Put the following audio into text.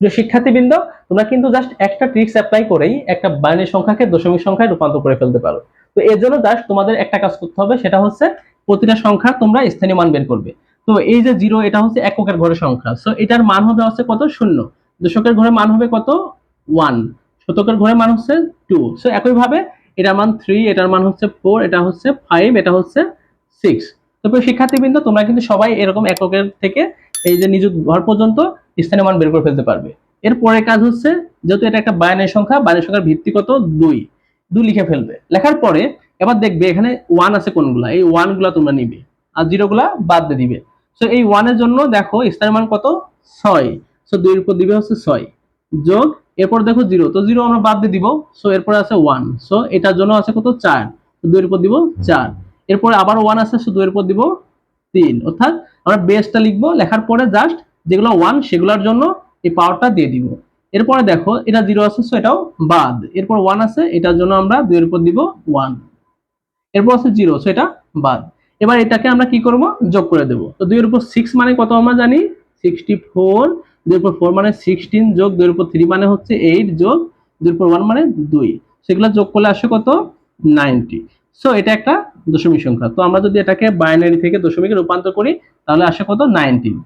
প্রিয় শিক্ষার্থীবৃন্দ, তোমরা কিন্তু জাস্ট একটা ট্রিক্স অ্যাপ্লাই করেই একটা বাইনারি সংখ্যাকে দশমিক সংখ্যায় রূপান্তর করে ফেলতে পারো। তো এর জন্য জাস্ট তোমাদের একটা কাজ করতে হবে, সেটা হচ্ছে প্রতিটা সংখ্যা তোমরা স্থানীয় মান বের করবে। তো এই যে জিরো এটা হচ্ছে এককের ঘরের সংখ্যা। সো এটার মান হবে হচ্ছে কত? শূন্য। দশকের ঘরের মান হবে কত? ওয়ান শতকের ঘরের মান হচ্ছে টু সো একইভাবে এটার মান থ্রি এটার মান হচ্ছে ফোর এটা হচ্ছে ফাইভ এটা হচ্ছে সিক্স তো শিক্ষার্থীবৃন্দ, তোমরা কিন্তু সবাই এরকম এককের থেকে এই যে নিযুত ঘর পর্যন্ত স্থানীয় মান বের করে ফেলতে পারবে। এর পরের কাজ হচ্ছে, যেহেতু এটা একটা বাইনারি সংখ্যা বাইনারি সংখ্যার ভিত্তি কত? দুই। দুই লিখে ফেলবে। লেখার পরে এবার দেখবে এখানে ওয়ান আছে কোনগুলা? এই ওয়ানগুলা তোমরা নিবে। আর জিরো গুলা বাদ দিয়ে দিবে। সো এই ওয়ানের জন্য দেখো, স্থানীয় মান কত? ছয়। সো দুইয়ের উপর দিবে হচ্ছে ছয়। যোগ, এরপর দেখো জিরো তো জিরো আমরা বাদ দিয়ে দিব। সো এরপরে আছে ওয়ান সো এটার জন্য আছে কত? চার। দুইয়ের উপর দিব চার। এরপরে আবার ওয়ান আছে সো দুইয়ের উপর দিব তিন। অর্থাৎ আমরা বেসটা লিখব। লেখার পরে জাস্ট যেগুলো ওয়ান সেগুলোর জন্য এই পাওয়ারটা দিয়ে দিব। এরপরে দেখো, এটা জিরো আছে সো এটাও বাদ। এরপর ওয়ান আছে, এটার জন্য আমরা দুইয়ের উপর দিব ওয়ান এরপর আছে জিরো সো এটা বাদ। এবার এটাকে আমরা কি করব? যোগ করে দেব। তো দুইয়ের উপর সিক্স মানে কত আমরা জানি? সিক্সটি ফোর দুইয়ের উপর ফোর মানে সিক্সটিন যোগ দুইয়ের উপর থ্রি মানে হচ্ছে এইট যোগ দুইয়ের উপর ওয়ান মানে দুই। সেগুলো যোগ করলে আসে কত? নাইনটি সো এটা একটা দশমিক সংখ্যা। তো আমরা যদি এটাকে বাইনারি থেকে দশমিকে রূপান্তর করি, তাহলে আসে কত? নাইনটিন